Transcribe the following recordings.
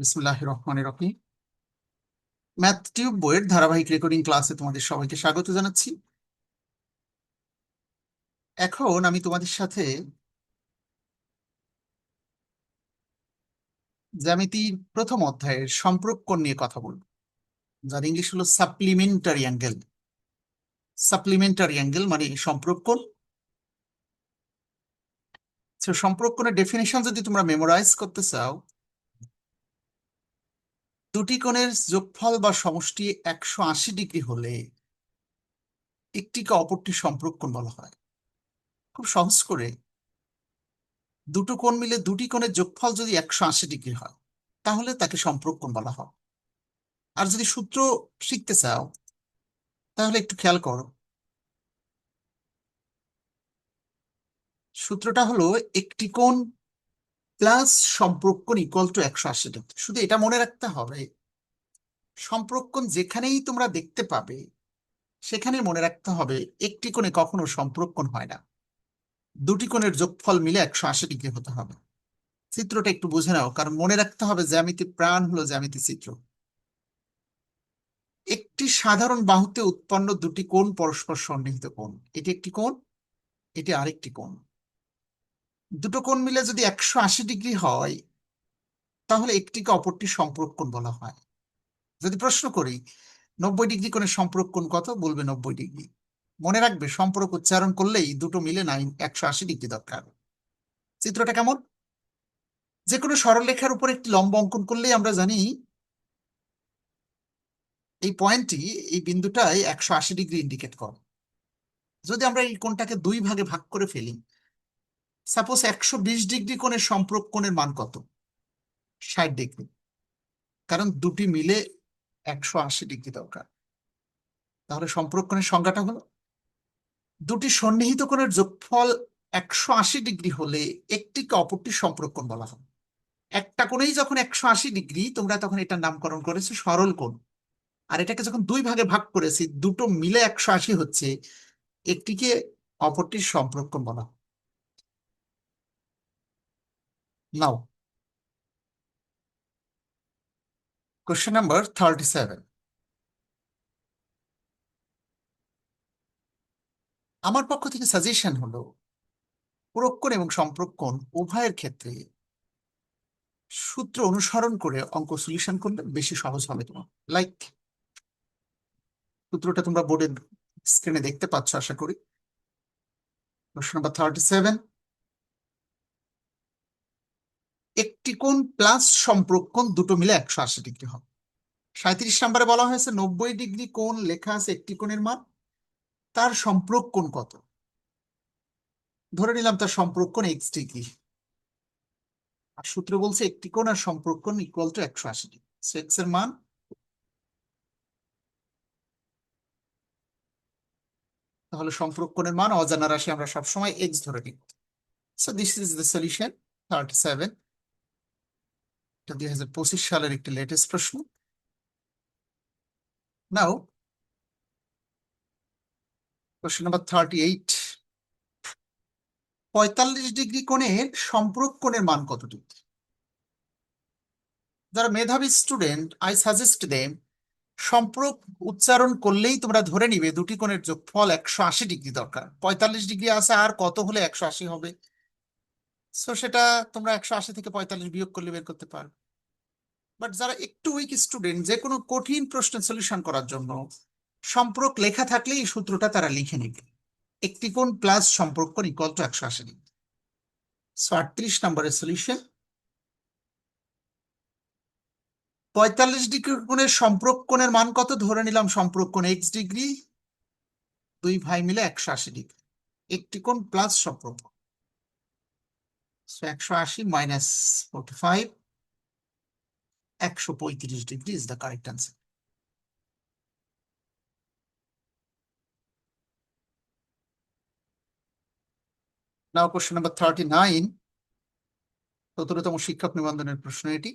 বিসমুল্লাহ রহমান রহিম। Math tube বইয়ের ধারাবাহিক রেকর্ডিং ক্লাসে তোমাদের সবাইকে স্বাগত জানাচ্ছি। এখন আমি তোমাদের সাথে জ্যামিতির প্রথম অধ্যায়ের সম্পর্কণ নিয়ে কথা বলব, যার ইংলিশ হলো সাপ্লিমেন্টারি অ্যাঙ্গেল। সাপ্লিমেন্টারি অ্যাঙ্গেল মানে সম্পর্কণ সম্পর্কণের ডেফিনেশন যদি তোমরা মেমোরাইজ করতে চাও দুটি কোণের যোগফল বা সমষ্টি একশো আশি ডিগ্রি হলে একটিকে অপরটি সম্পর্কণ বলা হয়। খুব সহজ করে দুটো কোণ মিলে দুটি কোণের যোগফল যদি একশো আশি ডিগ্রি হয়, তাহলে তাকে সম্পর্কণ বলা হয়। আর যদি সূত্র শিখতে চাও, তাহলে একটু খেয়াল করো। সূত্রটা হলো একটি কোণ প্লাস সম্পর্কণ ইকুয়াল টু একশো আশি ডিগ্রি শুধু এটা মনে রাখতে হবে সম্পর্কণ যেখানেই তোমরা দেখতে পাবে, সেখানে মনে রাখতে হবে একটি কোণে কখনো সম্পর্কণ হয় না। দুটি কোণের যোগফল মিলে একশো আশি ডিগ্রি হতে হবে। চিত্রটা একটু বুঝে নাও, কারণ মনে রাখতে হবে জ্যামিতি প্রাণ হলো জ্যামিতি চিত্র। একটি সাধারণ বাহুতে উৎপন্ন দুটি কোণ পরস্পর সন্নিহিত কোণ, এটি একটি কোণ, এটি আরেকটি কোণ। দুটো কোণ মিলে যদি একশো আশি ডিগ্রি হয়, তাহলে একটিকে অপরটি সম্পর্কণ বলা হয়। যদি প্রশ্ন করি, নব্বই ডিগ্রি কোণের সম্পর্কণ কত? বলবে নব্বই ডিগ্রি। মনে রাখবে, সম্পর্ক উচ্চারণ করলেই দুটো মিলে নাইন, একশো আশি ডিগ্রি দরকার। চিত্রটা কেমন? যে কোনো সরলরেখার উপর একটি লম্ব অঙ্কন করলেই আমরা জানি, এই পয়েন্টটি এই বিন্দুটাই একশো আশি ডিগ্রি ইন্ডিকেট করে। যদি আমরা এই কোণটাকে দুই ভাগে ভাগ করে ফেলি সাপোজ একশো বিশ ডিগ্রি কোণের সম্পর্ক কোণের মান কত? ষাট ডিগ্রি। কারণ দুটি মিলে একশো আশি ডিগ্রি দরকার। তাহলে সম্পর্ক কোণের সংজ্ঞাটা হলো, দুটি সন্নিহিত কোণের যোগফল একশো আশি ডিগ্রি হলে একটিকে অপরটি সম্পর্ক কোণ বলা হয়। একটা কোণেই যখন একশো আশি ডিগ্রি, তোমরা তখন এটার নামকরণ করেছ সরল কোণ। আর এটাকে যখন দুই ভাগে ভাগ করেছি, দুটো মিলে একশো আশি হচ্ছে, একটিকে অপরটির সম্পর্ক বলা হয়। কোশ্চেন নাম্বার থার্টি সেভেন আমার পক্ষ থেকে সাজেশন হলো পুরক্ষণ এবং সম্পর্কণ উভয়ের ক্ষেত্রে সূত্র অনুসরণ করে অঙ্ক সলিউশন করলে বেশি সহজ হবে তোমার। লাইক সূত্রটা তোমরা বোর্ডের স্ক্রিনে দেখতে পাচ্ছ, আশা করি। কোশ্চেন নাম্বার থার্টি সেভেন একটি কোণ প্লাস সম্পর্কণ দুটো মিলে একশো আশি ডিগ্রি হবে। সাঁত্রিশ নম্বরে বলা হয়েছে নব্বই ডিগ্রি কোণ লেখা আছে একটি কোণের মান। তার সম্পর্কণ কত? ধরে নিলাম তার সম্পর্কণ এক্স ডিগ্রি। আর সূত্র বলছে একটি কোণ আর সম্পর্কণ ইকুয়াল টু একশো আশি ডিগ্রি। এক্সের মান তাহলে সম্পর্কণের মান অজানা রাশি আমরা সবসময় এক্স ধরে নিই so this is the solution thirty seven এটা দুই হাজার পঁচিশ সালের একটি লেটেস্ট প্রশ্ন। Now question number thirty eight পঁয়তাল্লিশ ডিগ্রি কোণের সম্পর্ক কোণের মান কত ডিগ্রি যারা মেধাবী স্টুডেন্ট আই সাজেস্ট দেম সম্পর্ক উচ্চারণ করলেই তোমরা ধরে নিবে দুটি কোণের যোগফল একশো আশি ডিগ্রি দরকার। পঁয়তাল্লিশ ডিগ্রি আছে আর কত হলে একশো আশি হবে? সো সেটা তোমরা একশো আশি থেকে পঁয়তাল্লিশ বিয়োগ করলে বের করতে পারো বাট যারা একটু উইক স্টুডেন্ট যে কোনো কঠিন প্রশ্নের সলিউশন করার জন্য সম্পর্ক লেখা থাকলে এই সূত্রটা তারা লিখে নেবে। একটি কোণ প্লাস সম্পর্ক ইকুয়াল টু একশো আশি ডিগ্রি সো আটত্রিশ নম্বরের সলিউশন পঁয়তাল্লিশ ডিগ্রি কোণের সম্পর্ক কোণের মান কত? ধরে নিলাম সম্পর্ক কোণ এক্স ডিগ্রি। দুই ভাই মিলে একশো আশি ডিগ্রি। একটি কোণ প্লাস সম্পর্ক। একশো আশি মাইনাস ফোর্টি ফাইভ একশো পঁয়ত্রিশ degree is the correct answer now question number thirty nine সতেরোতম শিক্ষক নিবন্ধনের প্রশ্ন এটি।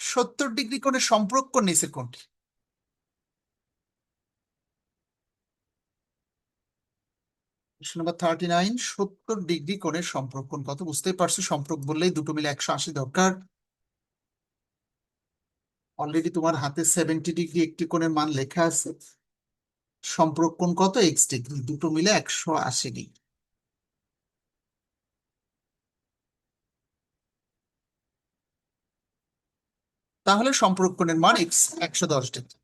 সত্তর ডিগ্রি কোণের সম্পর্ক নিচের কোনটি কোশ্চেন নাম্বার থার্টি নাইন সত্তর ডিগ্রি কোণের সম্পর্ক কত? বুঝতেই পারছ, সম্পর্ক বললেই দুটো মিলে একশো আশি দরকার। অলরেডি তোমার হাতে সেভেন্টি ডিগ্রি একটি কোণের মান লেখা আছে। সম্পর্ক কোণ কত? এক্স ডিগ্রি দুটো মিলে একশো আশি ডিগ্রি তাহলে সম্পর্ক কোণের মান এক্স একশো দশ ডিগ্রি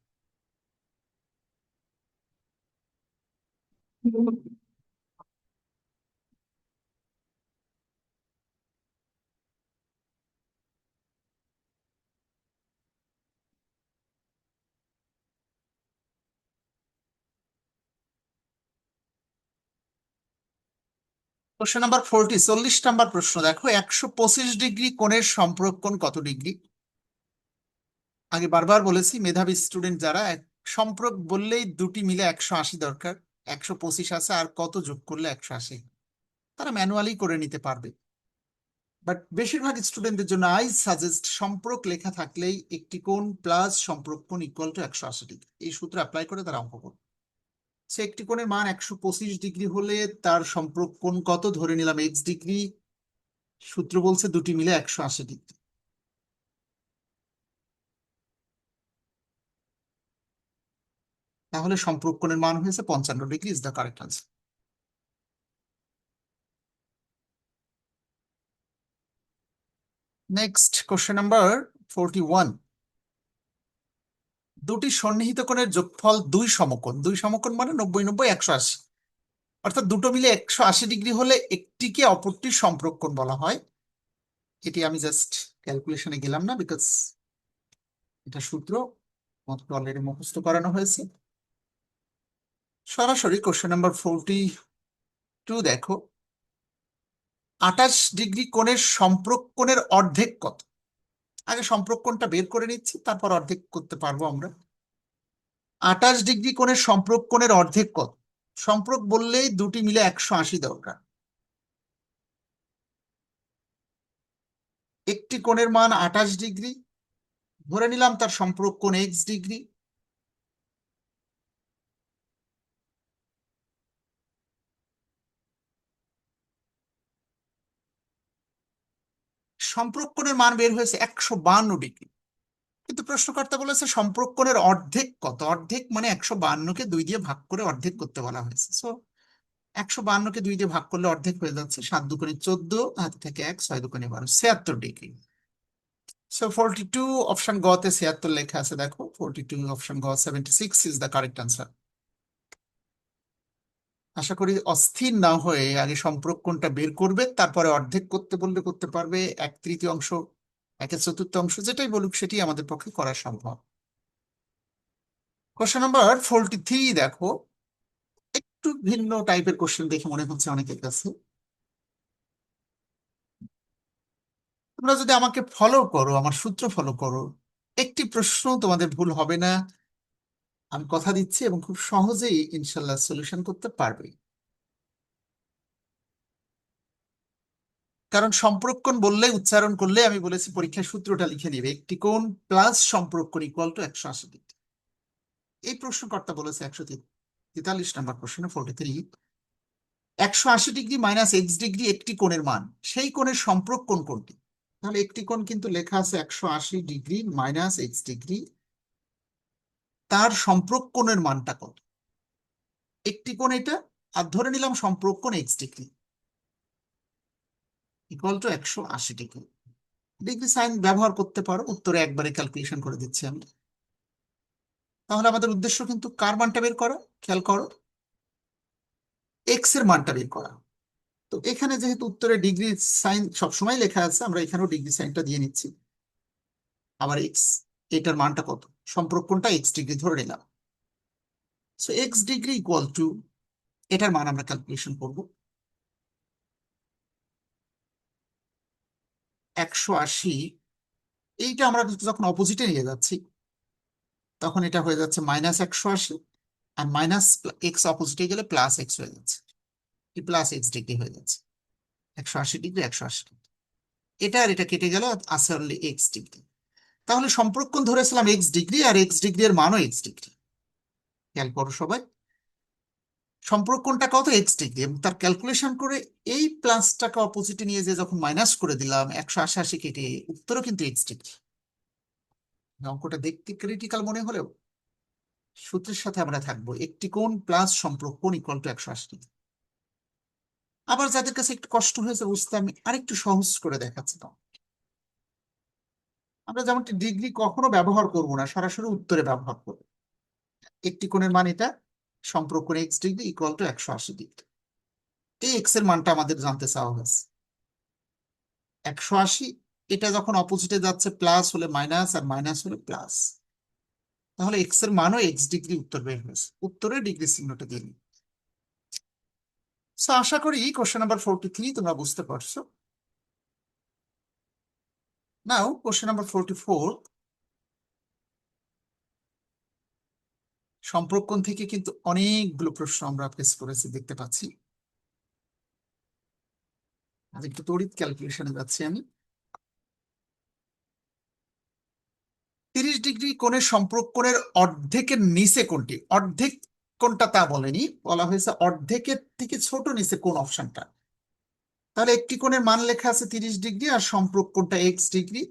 প্রশ্ন নাম্বার ফোরটি চল্লিশ নাম্বার প্রশ্ন। দেখো, একশো পঁচিশ ডিগ্রি কোণের সম্পর্ক কোণ কত ডিগ্রি? আগে বারবার বলেছি, মেধাবী স্টুডেন্ট যারা সম্পর্ক বললেই দুটি মিলে একশো আশি দরকার। একশো পঁচিশ আছে, আর কত যোগ করলে একশো আশি? তারা ম্যানুয়ালি করে নিতে পারবে। বাট বেশিরভাগ স্টুডেন্টদের জন্য আই সাজেস্ট সম্পর্ক লেখা থাকলেই একটি কোণ প্লাস সম্পর্ক কোণ ইকুয়াল টু একশো আশি ডিগ্রি। এই সূত্র অ্যাপ্লাই করে তারা অঙ্ক করবে। সে একটি কোণের মান একশো পঁচিশ ডিগ্রি হলে তার সম্পর্ক কোণ কত? ধরে নিলাম এক্স ডিগ্রি। সূত্র বলছে দুটি মিলে একশো আশি ডিগ্রি। তাহলে সম্পর্ক কোণের মান হয়েছে পঞ্চান্ন degree is the correct answer next question number forty one দুটি সন্নিহিত কোণের যোগফল দুই সমকোণ। দুই সমকোণ মানে নব্বই নব্বই, একশো আশি। অর্থাৎ দুটো মিলে একশো আশি ডিগ্রি হলে একটিকে অপরটির সম্পর্ক কোণ বলা হয়। এটি আমি জাস্ট ক্যালকুলেশনে গেলাম না বিকজ এটা সূত্র অলরেডি মুখস্থ করানো হয়েছে। সরাসরি কোশ্চেন নাম্বার ফোরটি টু দেখো। আঠাশ ডিগ্রি কোণের সম্পর্ক কোণের অর্ধেক কত? আগে সম্পর্ক কোণটা বের করে নিচ্ছি, তারপর অর্ধেক করতে পারব আমরা। আঠাশ ডিগ্রি কোণের সম্পর্ক কোণের অর্ধেক কত? সম্পর্ক বললেই দুটি মিলে একশো আশি দরকার। একটি কোণের মান আঠাশ ডিগ্রি, ধরে নিলাম তার সম্পর্ক কোণ এক্স ডিগ্রি। সম্পর্ক কোণের মান বের হয়েছে একশো বান্ন ডিগ্রি। কিন্তু প্রশ্নকর্তা বলেছে সম্পর্ক কোণের অর্ধেক কত? অর্ধেক মানে একশো বান্নকে দুই দিয়ে ভাগ করে অর্ধেক করতে বলা হয়েছে। সো একশো বান্নকে দুই দিয়ে ভাগ করলে অর্ধেক হয়ে যাচ্ছে সাত দুকোণে চোদ্দ, হাতে থেকে এক, ছয় দুকোণে বারো, ছিয়াত্তর degree. So forty two option গ তে ছিয়াত্তর লেখা আছে, দেখো। ফোরটি টু অপশন গ seventy six is the correct answer আশা করি অস্থির না হয়ে আগে সম্পর্ক কোণটা বের করবে, তারপরে অর্ধেক করতে বললে করতে পারবে, এক তৃতীয় অংশ, একের চতুর্থ অংশ, যেটাই বলুক সেটি আমাদের পক্ষে করা সম্ভব। কোশ্চেন নাম্বার ফোরটি থ্রি দেখো। একটু ভিন্ন টাইপের কোশ্চেন দেখে মনে হচ্ছে অনেকের কাছে। তোমরা যদি আমাকে ফলো করো, আমার সূত্র ফলো করো, একটি প্রশ্ন তোমাদের ভুল হবে না। আমি কথা দিচ্ছি এবং খুব সহজেই ইনশাল্লাহ সলিউশন করতে পারবে কারণ সম্পর্কণ বললে, উচ্চারণ করলে আমি বলেছি পরীক্ষার সূত্রটা লিখে নিবে। একটি কোণ প্লাস সম্পর্কণ ইকুয়াল টু একশো আশি ডিগ্রি এই প্রশ্নকর্তা বলেছে একশো তেতাল্লিশ নম্বর প্রশ্ন ফোর্টি থ্রি একশো আশি ডিগ্রি মাইনাস এক্স ডিগ্রি একটি কোণের মান। সেই কোণের সম্পর্ক কোণ কোনটি তাহলে একটি কোণ কিন্তু লেখা আছে একশো আশি ডিগ্রি মাইনাস এক্স ডিগ্রি তার সম্পর্ক কোণের মানটা কত? একটি কোণ এটা, আর ধরে নিলাম সম্পর্ক কোণ এক্স ডিগ্রি। ইকুয়াল টু একশো আশি ডিগ্রি। ডিগ্রি সাইন ব্যবহার করতে পারো, উত্তরে একবারে ক্যালকুলেশন করে দিচ্ছি আমি তাহলে আমাদের উদ্দেশ্য কিন্তু কার মানটা বের করা? খেয়াল করো। এক্সের মানটা বের করা। তো এখানে যেহেতু উত্তরে ডিগ্রি সাইন সবসময় লেখা আছে, আমরা এখানেও ডিগ্রি সাইনটা দিয়ে নিচ্ছি। আবার এক্স এটার মানটা কত? সম্পর্ক কোনটা এক্স ডিগ্রি ধরে নিলাম। So x degree equal to এটার মান আমরা ক্যালকুলেশন করব। একশো আশি, এইটা আমরা যখন অপোজিটে নিয়ে যাচ্ছি, তখন এটা হয়ে যাচ্ছে মাইনাস একশো আশি, আর মাইনাস এক্স অপোজিটে গেলে প্লাস এক্স হয়ে যাচ্ছে। এই প্লাস এক্স ডিগ্রি হয়ে যাচ্ছে। একশো আশি ডিগ্রি একশো আশি ডিগ্রি এটা আর এটা কেটে গেল অনলি এক্স ডিগ্রি তাহলে সম্পর্ক ধরেছিলাম এক্স ডিগ্রি আর এক্স ডিগ্রি এর মানও এক্স ডিগ্রি খেয়াল করো সবাই। সম্পর্ক কোনটা কত এক্স ডিগ্রি এবং তার ক্যালকুলেশন করে এই প্লাসটাকে অপোজিটে নিয়ে যে যখন মাইনাস করে দিলাম, একশো আশি আশি কেটে, উত্তরও কিন্তু এক্স ডিগ্রি অঙ্কটা দেখতে ক্রিটিক্যাল মনে হলেও সূত্রের সাথে আমরা থাকব। একটি কোণ প্লাস সম্পর্ক কোণ ইকুয়াল টু একশো আশি। আবার যাদের কাছে একটু কষ্ট হয়েছে বুঝতে আমি আরেকটু সহজ করে দেখাচ্ছি আমরা যেমনটি ডিগ্রি কখনো ব্যবহার করব না, সরাসরি উত্তরে ব্যবহার করব। একটি কোণের মান এটা, সম্পর্ক এক্স ডিগ্রি ইকুয়াল টু একশো আশি ডিগ্রি এই এক্সের মানটা আমাদের জানতে চাওয়া হয়েছে। একশো আশি, এটা যখন অপোজিটে যাচ্ছে প্লাস হলে মাইনাস আর মাইনাস হলে প্লাস তাহলে এক্সের মানও এক্স ডিগ্রি উত্তর বের হয়েছে। উত্তরে ডিগ্রি চিহ্নটা দিয়ে নিই। আশা করি কোশ্চেন নাম্বার ফোরটি থ্রি তোমরা বুঝতে পারছ। কোশ্চেন নাম্বার ফোরটি ফোর সম্পর্কন থেকে কিন্তু অনেকগুলো প্রশ্ন আমরা ফেস করেছি, দেখতে পাচ্ছি। একটু তড়িৎ ক্যালকুলেশনে যাচ্ছি আমি। তিরিশ ডিগ্রি কোণের সম্পর্কনের অর্ধেকের নিচে কোনটি? অর্ধেক কোনটা তা বলেনি। বলা হয়েছে অর্ধেকের থেকে ছোট নিচে কোন অপশনটা? তাহলে একটি কোণের মান লেখা আছে তিরিশ ডিগ্রি আর সম্পর্কটা এক্স ডিগ্রি।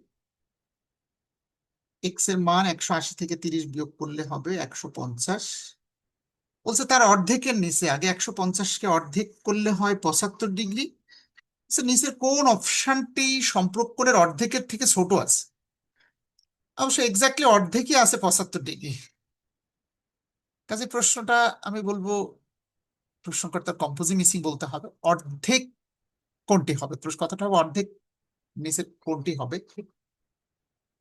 এক্সের মান একশো আশি থেকে তিরিশ বিয়োগ করলে হবে একশো পঞ্চাশ। বলছে তার অর্ধেকের নিচে, আগে একশো পঞ্চাশকে অর্ধেক করলে হয় পঁচাত্তর ডিগ্রি। নিচের কোন অপশনটি সম্পর্কনের অর্ধেকের থেকে ছোট আছে। অবশ্য এক্স্যাক্টলি অর্ধেকই আছে পঁচাত্তর ডিগ্রি। কাজে প্রশ্নটা আমি বলব, প্রশ্নকর্তার কম্পোজি মিসিং বলতে হবে। অর্ধেক কোনটি হবে? প্রশ্ন কথাটা হবে অর্ধেক নিচের কোনটি হবে?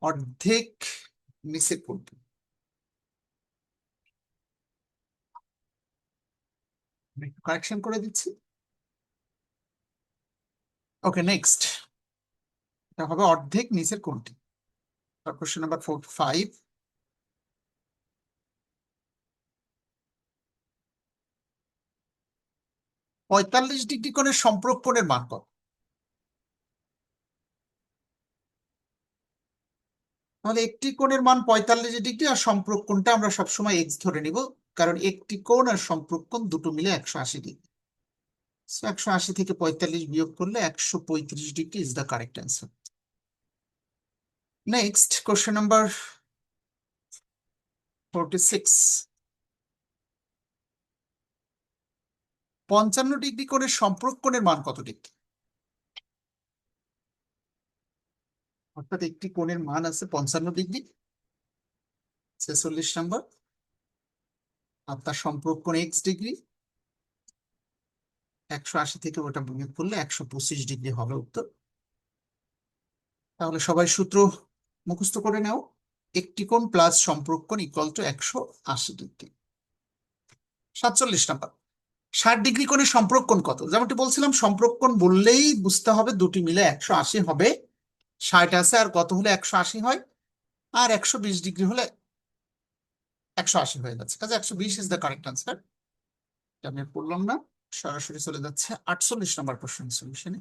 অর্ধেক নিচের কোনটি? কারেকশন করে দিচ্ছি। ওকে নেক্সট এটা হবে অর্ধেক নিচের কোনটি? কোশ্চেন নাম্বার ফোর ফাইভ পঁয়তাল্লিশ ডিগ্রি কোণের সম্পর্কণের মান কত? তাহলে একটি কোণের মান পঁয়তাল্লিশ ডিগ্রি আর সম্পর্কণটা আমরা সবসময় এক্স ধরে নিব, কারণ একটি কোণ আর সম্পর্কণ দুটো মিলে একশো আশি ডিগ্রি। একশো আশি থেকে পঁয়তাল্লিশ বিয়োগ করলে একশো পঁয়ত্রিশ degree is the correct answer next question number forty six পঞ্চান্ন ডিগ্রি কোণের সম্পর্কণের মান কত ডিগ্রি অর্থাৎ একটি কোণের মান আছে পঞ্চান্ন ডিগ্রি। ছেচল্লিশ নাম্বার। আর তার সম্পর্কণ এক্স ডিগ্রি। একশো আশি থেকে ওটা বিয়োগ করলে একশো পঁচিশ ডিগ্রি হবে উত্তর। তাহলে সবাই সূত্র মুখস্থ করে নাও। একটি কোণ প্লাস সম্পর্কণ ইকুয়াল টু একশো আশি ডিগ্রি। সাতচল্লিশ নাম্বার। ষাট ডিগ্রি কোণের সম্পর্কণ কত? যেমনটি বলছিলাম সম্পর্কণ বললেই বুঝতে হবে দুটি মিলে একশো আশি হবে। ষাট আছে আর কত হলে একশো আশি হয়? আর একশো বিশ ডিগ্রি হলে একশো আশি হয়ে যাচ্ছে। কাজে একশো বিশ ইজ দ্য কারেক্ট আনসার আমি পড়লাম না, সরাসরি চলে যাচ্ছে আটচল্লিশ নম্বর প্রশ্ন সলিউশনে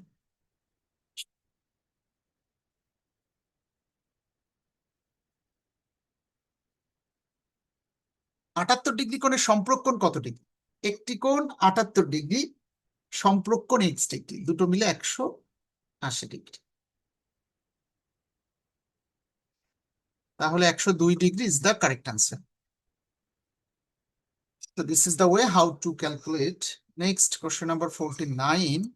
আটাত্তর ডিগ্রি কোণের সম্পর্কণ কত ডিগ্রি? একটি কোণ আটাত্তর ডিগ্রি সম্পর্কণ এক্স ডিগ্রি দুটো মিলে একশো আশি ডিগ্রি তাহলে একশো দুই degree is the correct answer So this is the way how to calculate. Next question number 49.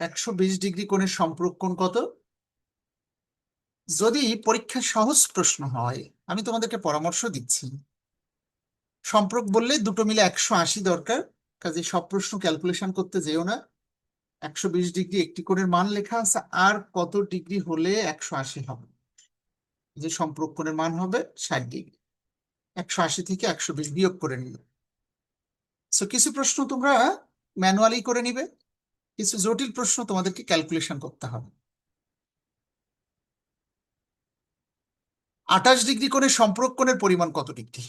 একশো বিশ ডিগ্রি কোণের সম্পর্কণ কত যদি পরীক্ষার সহজ প্রশ্ন হয়, আমি তোমাদেরকে পরামর্শ দিচ্ছি। সম্পর্ক বললে দুটো মিলে একশো আশি দরকার কাজে সব প্রশ্ন ক্যালকুলেশন করতে যেও না। একশো বিশ ডিগ্রি একটি কোণের মান লেখা আছে, আর কত ডিগ্রি হলে একশো আশি হবে? যে সম্পর্কনের মান হবে ষাট ডিগ্রি। একশো আশি থেকে একশো বিশ বিয়োগ করে নিবে সো কিছু প্রশ্ন তোমরা ম্যানুয়ালি করে নিবে, কিছু জটিল প্রশ্ন তোমাদেরকে ক্যালকুলেশন করতে হবে। আঠাশ ডিগ্রি কোণের সম্পর্কনের পরিমাণ কত ডিগ্রি?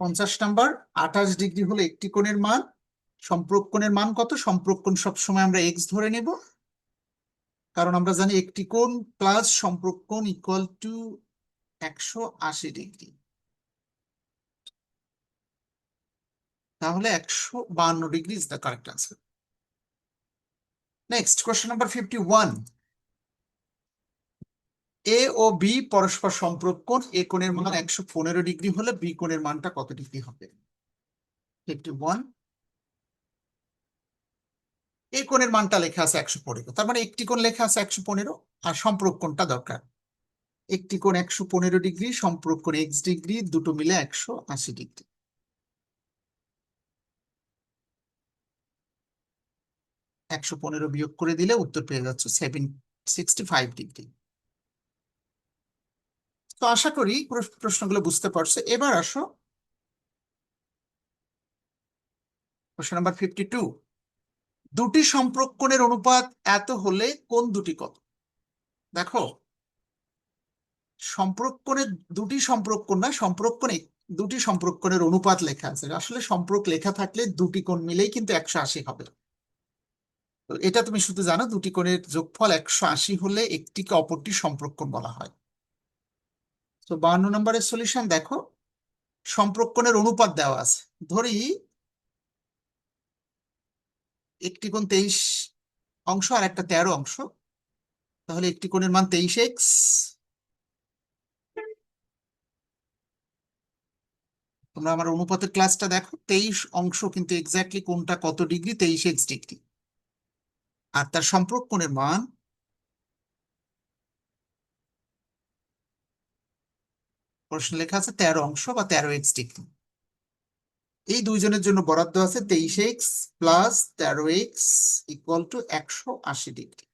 পঞ্চাশ নাম্বার, আঠাশ ডিগ্রি হলো একটি কোণের মান সম্পর্কনের মান কত? সম্পর্কন সবসময় আমরা এক্স ধরে নেব। কারণ আমরা জানি একটি কোণ প্লাস সম্পর্কন ইকুয়াল টু একশো আশি ডিগ্রি। তাহলে একশো বান্ন degree is the correct answer next question number fifty one A O B পরস্পর সম্পর্কণ এ কোণের মান একশো পনেরো ডিগ্রি হলে বি কোণের মানটা কত ডিগ্রি হবে? ফিফটি ওয়ান এই কোণের মানটা লেখা আছে একশো পনেরো। তার মানে একটি কোণ লেখা আছে একশো পনেরো আর সম্পর্ক কোণটা দরকার। একটি কোণ একশো পনেরো ডিগ্রি সম্পর্ক কোণ এক্স ডিগ্রি দুটো মিলে একশো আশি ডিগ্রি একশো পনেরো বিয়োগ করে দিলে উত্তর পেয়ে যাচ্ছে সেভেন ডিগ্রি। তো আশা করি প্রশ্নগুলো বুঝতে পারছ। এবার আসো। প্রশ্ন নাম্বার ফিফটি টু দুটি সম্পর্কণের অনুপাত এত হলে কোন দুটি কত? দেখো, সম্পর্কণের দুটি সম্পর্কণ না, সম্পর্কণে দুটি সম্পর্কণের অনুপাত লেখা আছে। আসলে সম্পর্ক লেখা থাকলে দুটি কোণ মিলেই কিন্তু একশো আশি হবে। এটা তুমি শুধু জানো দুটি কোণের যোগফল একশো আশি হলে একটিকে অপরটি সম্পর্কণ বলা হয়। তো বান্ন নম্বরের সলিউশন দেখো, সম্পর্কণের অনুপাত দেওয়া আছে। ধরি একটি কোণ তেইশ অংশ আর একটা তেরো অংশ, তাহলে একটি কোণের মান তেইশ এক্স। তোমরা আমার অনুপাতের ক্লাসটা দেখো, তেইশ অংশ কিন্তু এক্স্যাক্টলি কোনটা কত ডিগ্রি? তেইশ এক্স ডিগ্রি। আর তার সম্পর্ক কোণের মান প্রশ্ন লেখা আছে তেরো অংশ বা তেরো এক্স ডিগ্রি। এই দুইজনের জন্য বরাদ্দ আছে তেইশ এক্স প্লাস তেরো এক্স ইকুয়াল টু একশো আশি ডিগ্রি।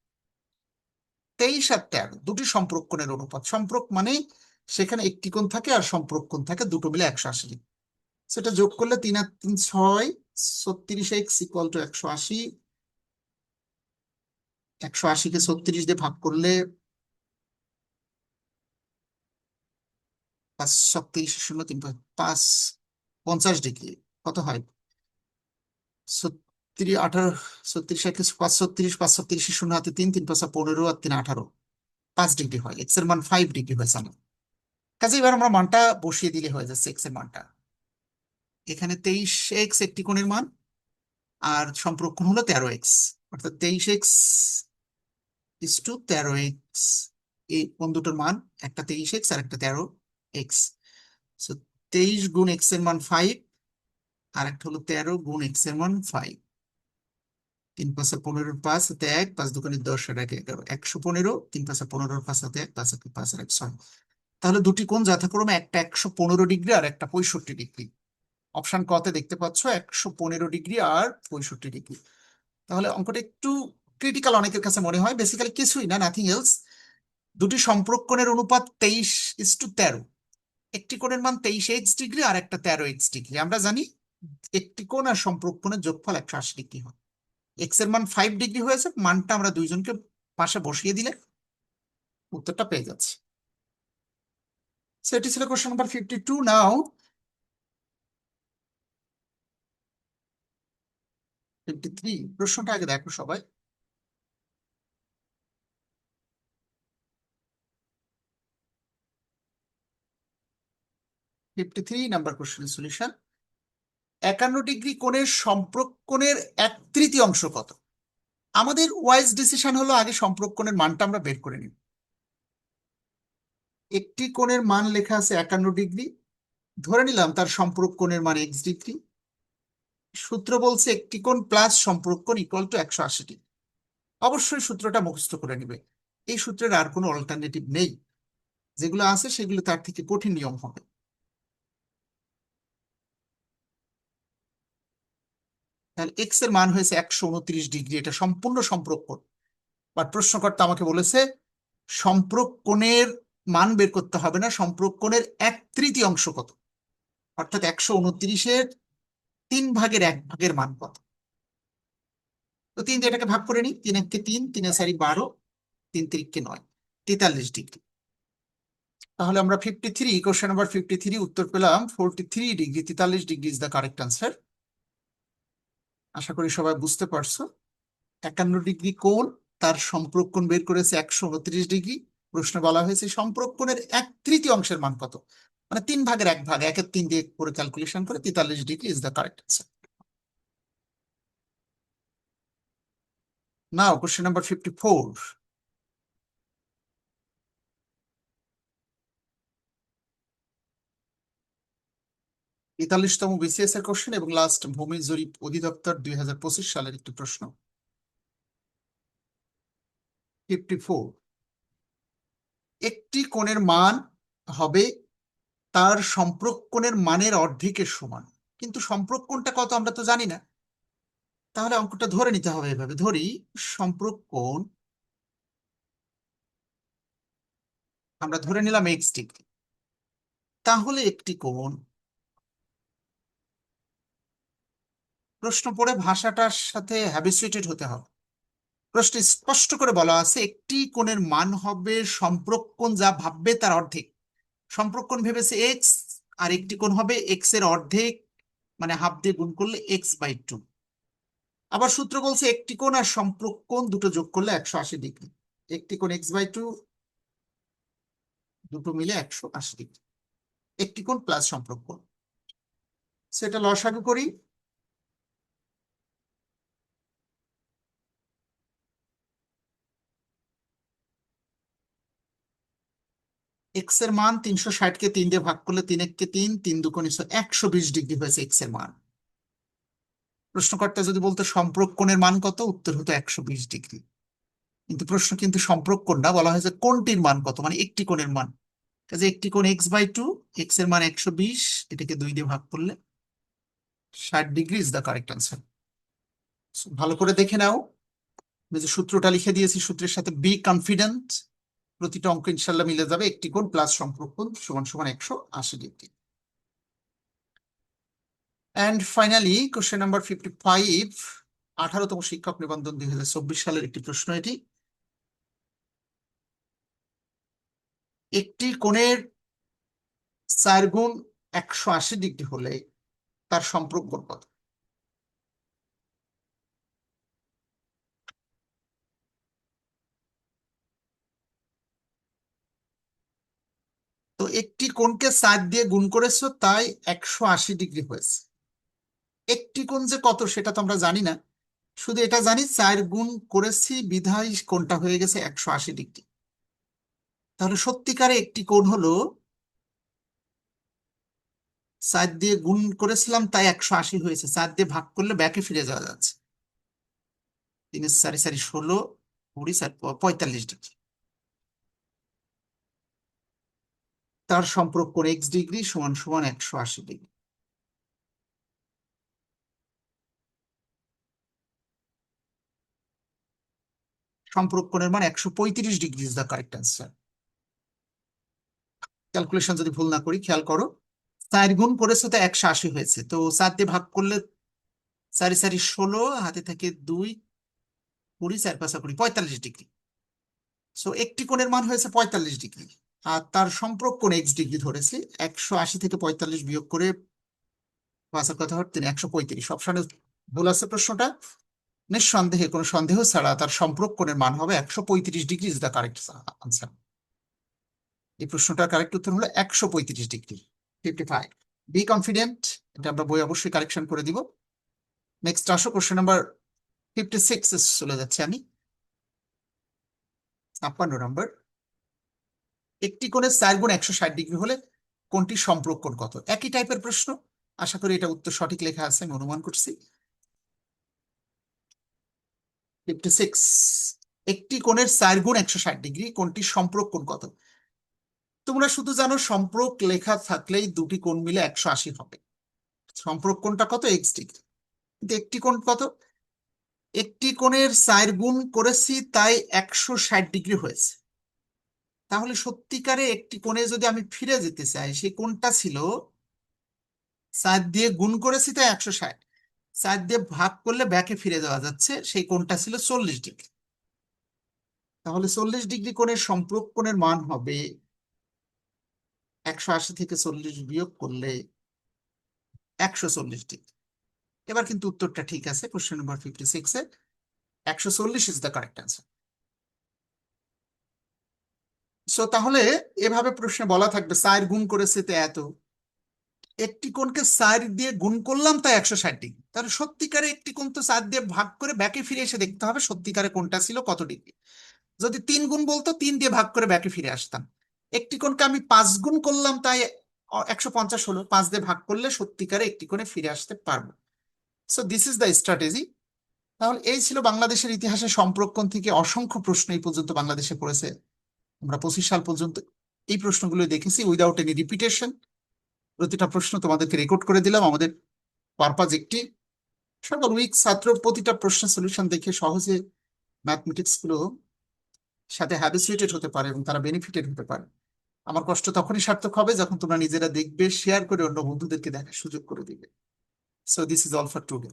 তেইশ আর তেরো দুটি সম্পর্কণের অনুপাত। সম্পর্ক মানে সেখানে একটি কোণ থাকে আর সম্পর্ক কোণ থাকে দুটো মিলে একশো আশি ডিগ্রি। সেটা যোগ করলে তিন আর তিন ছয়, ছত্রিশ এক্স ইকুয়াল টু একশো আশি একশো আশিকে ছত্রিশ দিয়ে ভাগ করলে পাঁচ শূন্য তিন পাঁচ পঞ্চাশ ডিগ্রি, কত হয়? ছত্রিশ, আঠারো, ছত্রিশ পাঁচ ছত্রিশ পাঁচ ছত্রিশ শূন্য হাতে তিন তিন পাঁচ পনেরো আর তিন আঠারো, পাঁচ ডিগ্রি হয় এক্সের মান ফাইভ ডিগ্রি হয়েছে না কাজে এবার আমরা মানটা বসিয়ে দিলে হয়ে যাচ্ছে এক্সের মানটা। এখানে তেইশ এক্স একটি কোণের মান, আর সম্পর্ক হলো তেরো এক্স, অর্থাৎ তেইশ এক্স ইস টু তেরো এক্স এই কোণ দুটোর মান? একটা তেইশ এক্স আর একটা তেরো এক্স সো তেইশ গুণ এক্সের মান ফাইভ আর একটা হলো তেরো গুণ এক্সের মান ফাইভ তিন পাঁচা পনেরোর পাঁচ হাতে এক, পাঁচ দোকানে দশ আর এক, এগারো, একশো পনেরো, তিন পাঁচা পনেরোর পাঁচ হাতে এক, পাঁচ হাতে পাঁচ আর এক, ছয়। তাহলে দুটি কোণ যথাক্রমে একটা একশো পনেরো ডিগ্রি আর একটা পঁয়ষট্টি ডিগ্রি। অপশন কতে দেখতে পাচ্ছ একশো পনেরো ডিগ্রি আর পঁয়ষট্টি ডিগ্রি। তাহলে অঙ্কটা একটু ক্রিটিক্যাল অনেকের কাছে মনে হয় বেসিক্যালি কিছুই না নাথিং এলস দুটি সম্পর্কণের অনুপাত তেইশ ইস টু তেরো। একটি কোণের মান তেইশ এক্স ডিগ্রি আর একটা তেরো এক্স ডিগ্রি আমরা জানি একটি কোণ আর সম্পর্ক কোণের যোগফল একশো আশি ডিগ্রি হয়। এক্সের মান ফাইভ ডিগ্রি হয়েছে, মানটা আমরা দুইজনকে পাশে বসিয়ে দিলে উত্তরটা পেয়ে যাচ্ছি। সেটি ছিল question number fifty two now fifty three প্রশ্নটা আগে দেখো সবাই। ফিফটি থ্রি নাম্বার কোশ্চেনের সলিউশন একান্ন ডিগ্রি কোণের সম্পর্কণের এক তৃতীয় অংশ কত? আমাদের ওয়াইজ ডিসিশন হলো আগে সম্পর্কণের মানটা আমরা বের করে একটি কোণের মান লেখা আছে একান্ন ডিগ্রি। ধরে নিলাম তার সম্পর্ক কোণের মান এক্স ডিগ্রি। সূত্র বলছে একটি কোণ প্লাস সম্পর্ক কোণ ইকুয়াল টু একশো আশি ডিগ্রি। অবশ্যই সূত্রটা মুখস্থ করে নিবে। এই সূত্রের আর কোনো অল্টারনেটিভ নেই। যেগুলো আছে সেগুলো তার থেকে কঠিন নিয়ম হবে। তাহলে এক্সের মান হয়েছে একশো উনত্রিশ ডিগ্রি। এটা সম্পূর্ণ সম্পর্ক। বাট প্রশ্নকর্তা আমাকে বলেছে, সম্পর্ক কোণের মান বের করতে হবে না, সম্পর্ক কোণের এক তৃতীয় অংশ কত? অর্থাৎ একশো উনত্রিশের তিন ভাগের এক ভাগের মান কত? তো তিন এটাকে ভাগ করে নিই। তিন এককে তিন, তিনে চারি বারো, তিন তিরিককে নয়। তেতাল্লিশ ডিগ্রি। তাহলে আমরা fifty three question number fifty three উত্তর পেলাম। ফোরটি থ্রি ডিগ্রি তেতাল্লিশ degree is the correct answer আশা করি সবাই বুঝতে পারছ। একান্ন ডিগ্রি কোণ, তার সম্পর্কণ বের করেছে একশো বত্রিশ ডিগ্রি। প্রশ্ন বলা হয়েছে সম্পর্কণের এক তৃতীয় অংশের মান কত? মানে তিন ভাগের এক ভাগ, একের তিন দিয়ে করে ক্যালকুলেশন করে তেতাল্লিশ degree is the correct answer now question number fifty four তেতাল্লিশতম BCS এর কোশ্চেন এবং লাস্ট ভূমি জরিপ অধিদপ্তর দুই হাজার পঁচিশ সালের একটি প্রশ্ন। Fifty four. একটি কোণের মান হবে তার সম্পর্ক কোণের মানের অর্ধেকের সমান। কিন্তু সম্পর্ক কোণটা কত আমরা তো জানি না। তাহলে অঙ্কটা ধরে নিতে হবে এভাবে। ধরি সম্পর্ক কোণ আমরা ধরে নিলাম এক্স ডিগ্রি। তাহলে একটি কোণ প্রশ্ন পড়ে ভাষাটার সাথে হ্যাবিচুয়েটেড হতে হবে। প্রশ্নে স্পষ্ট করে বলা আছে, একটি কোণের মান হবে সম্পর্কণ যা ভাববে তার অর্ধেক। সম্পর্কণ ভেবেছে এক্স আর একটি কোণ হবে এক্সের অর্ধেক মানে হাফ দিয়ে গুণ করলে এক্স বাই টু আবার সূত্র বলছে একটি কোণ আর সম্পর্কণ দুটো যোগ করলে একশো আশি ডিগ্রি একটি কোণ এক্স বাই টু দুটো মিলে একশো আশি ডিগ্রি একটি কোণ প্লাস সম্পর্ক সেটা লসাগু করি। এক্সের মান তিনশো ষাট কে তিন দিয়ে ভাগ করলে তিন এককে তিন তিন দুকোণ একশো বিশ ডিগ্রি হয়েছে এক্সের মান। প্রশ্নকর্তা যদি বলতো সম্পর্ক কোণের মান কত, উত্তর হতো একশো বিশ ডিগ্রি। কিন্তু প্রশ্ন কিন্তু সম্পর্ক কোণ না, বলা হয়েছে কোনটির মান কত মানে একটি কোণের মান। কাজে একটি কোণ এক্স বাই টু এক্সের মান একশো বিশ, এটাকে দুই দিয়ে ভাগ করলে ষাট degree is the correct answer ভালো করে দেখে নাও। যে সূত্রটা লিখে দিয়েছি, সূত্রের সাথে বি কনফিডেন্ট প্রতিটা অঙ্ক ইনশাল্লাহ মিলে যাবে। একটি কোণ প্লাস সম্পর্ক সমান সমান একশো আশি degree. And finally question number fifty five আঠারোতম শিক্ষক নিবন্ধন দুই হাজার চব্বিশ সালের একটি প্রশ্ন এটি। একটি কোণের চার গুণ একশো আশি ডিগ্রি হলে তার সম্পর্ক কত? তো একটি কোণকে চার দিয়ে গুণ করেছ, তাই একশো আশি ডিগ্রি হয়েছে। একটি কোণ যে কত সেটা তো আমরা জানি না। শুধু এটা জানি, চার গুণ করেছি, বিধায় কোণটা হয়ে গেছে একশো আশি ডিগ্রি। তাহলে সত্যিকারে একটি কোণ হলো, চার দিয়ে গুণ করেছিলাম, তাই একশো আশি হয়েছে। চার দিয়ে ভাগ করলে ব্যাকে ফিরে যাওয়া যাচ্ছে। তিনের সারি সারি ষোলো, কুড়ি চার পঁয়তাল্লিশ ডিগ্রি। তার সম্পর্ক এক্স ডিগ্রি সমান সমান একশো আশি ডিগ্রি। সম্পর্ক কোণের মান একশো পঁয়ত্রিশ degree is the correct answer calculation যদি ভুল না করি, খেয়াল করো, চার গুণ করেছে তো একশো আশি হয়েছে। তো চার দিয়ে ভাগ করলে চারি চারি ষোলো, হাতে থেকে দুই, কুড়ি, চার পাঁচা কুড়ি, পঁয়তাল্লিশ ডিগ্রি। সো একটি কোণের মান হয়েছে পঁয়তাল্লিশ ডিগ্রি। তার সম্পর্ক কোণ এক্স ডিগ্রি ধরেছি। একশো আশি থেকে পঁয়তাল্লিশ বিয়োগ করে পাঁচের কথা হচ্ছে একশো পঁয়ত্রিশ। অপশনে ভুল আছে প্রশ্নটা। নিঃসন্দেহে, কোনো সন্দেহ ছাড়া তার সম্পর্ক কোণের মান হবে একশো পঁয়ত্রিশ degree is the correct answer এই প্রশ্নটার কারেক্ট উত্তর হলো একশো পঁয়ত্রিশ degree fifty five be confident এটা আমরা বই অবশ্যই কারেকশন করে দিব। নেক্সট আসো কোশ্চেন নাম্বার ফিফটি সিক্স চলে যাচ্ছে আমি। ছাপ্পান্ন নম্বর একটি কোণের চার গুণ একশো ষাট ডিগ্রি হলে কোনটি সম্পর্ক কত? একই টাইপের প্রশ্ন। আশা করি এটা উত্তর সঠিক লেখা আছে, আমি অনুমান করছি। একটি কোণের চার গুণ একশো ষাট ডিগ্রি কোনটি সম্পর্ক কোণ কত? তোমরা শুধু জানো সম্পর্ক লেখা থাকলেই দুটি কোণ মিলে একশো আশি হবে। সম্পর্ক কোণটা কত? X degree. কিন্তু একটি কোণ কত? একটি কোণের চার গুণ করেছি, তাই একশো ষাট ডিগ্রি হয়েছে। তাহলে সত্যিকারে একটি কোণে যদি আমি ফিরে যেতে চাই, সেই কোণটা ছিল চার দিয়ে গুণ করেছি তাই একশো ষাট। চার দিয়ে ভাগ করলে ব্যাকে ফিরে যাওয়া যাচ্ছে, সেই কোণটা ছিল চল্লিশ ডিগ্রি। তাহলে চল্লিশ ডিগ্রি কোণের সম্পর্ক কোণের মান হবে একশো আশি থেকে চল্লিশ বিয়োগ করলে একশো চল্লিশ ডিগ্রি। এবার কিন্তু উত্তরটা ঠিক আছে question number fifty six A. একশো চল্লিশ is the correct answer so তাহলে এভাবে প্রশ্নে বলা থাকবে, চার গুণ করেছে তো এত। একটি কোণকে চার দিয়ে গুণ করলাম তাই একশো ষাট ডিগ্রি। তাহলে সত্যিকারে একটি কোণ তো চার দিয়ে ভাগ করে ব্যাকে ফিরে এসে দেখতে হবে সত্যিকারে কোনটা ছিল কত ডিগ্রি। যদি তিন গুণ বলতো, তিন দিয়ে ভাগ করে ব্যাকে ফিরে আসতাম। একটি কোণকে আমি পাঁচ গুণ করলাম তাই একশো পঞ্চাশ হলো। পাঁচ দিয়ে ভাগ করলে সত্যিকারে একটি কোণে ফিরে আসতে পারব। So this is the strategy তাহলে এই ছিল বাংলাদেশের ইতিহাসে সম্পর্কন থেকে অসংখ্য প্রশ্ন এই পর্যন্ত বাংলাদেশে পড়েছে। আমরা পঁচিশ সাল পর্যন্ত এই প্রশ্নগুলো দেখেছি উইদাউট এনি রিপিটেশন প্রতিটা প্রশ্ন তোমাদেরকে রেকর্ড করে দিলাম। আমাদের পারপাজ একটি। সকল উইক ছাত্র প্রতিটা প্রশ্নের সলিউশন দেখে সহজে ম্যাথমেটিক্সগুলো সাথে হ্যাবিচুয়েটেড হতে পারে এবং তারা বেনিফিটেড হতে পারে। আমার কষ্ট তখনই সার্থক হবে যখন তোমরা নিজেরা দেখবে শেয়ার করে অন্য বন্ধুদেরকে দেখার সুযোগ করে দিবে। So this is all for today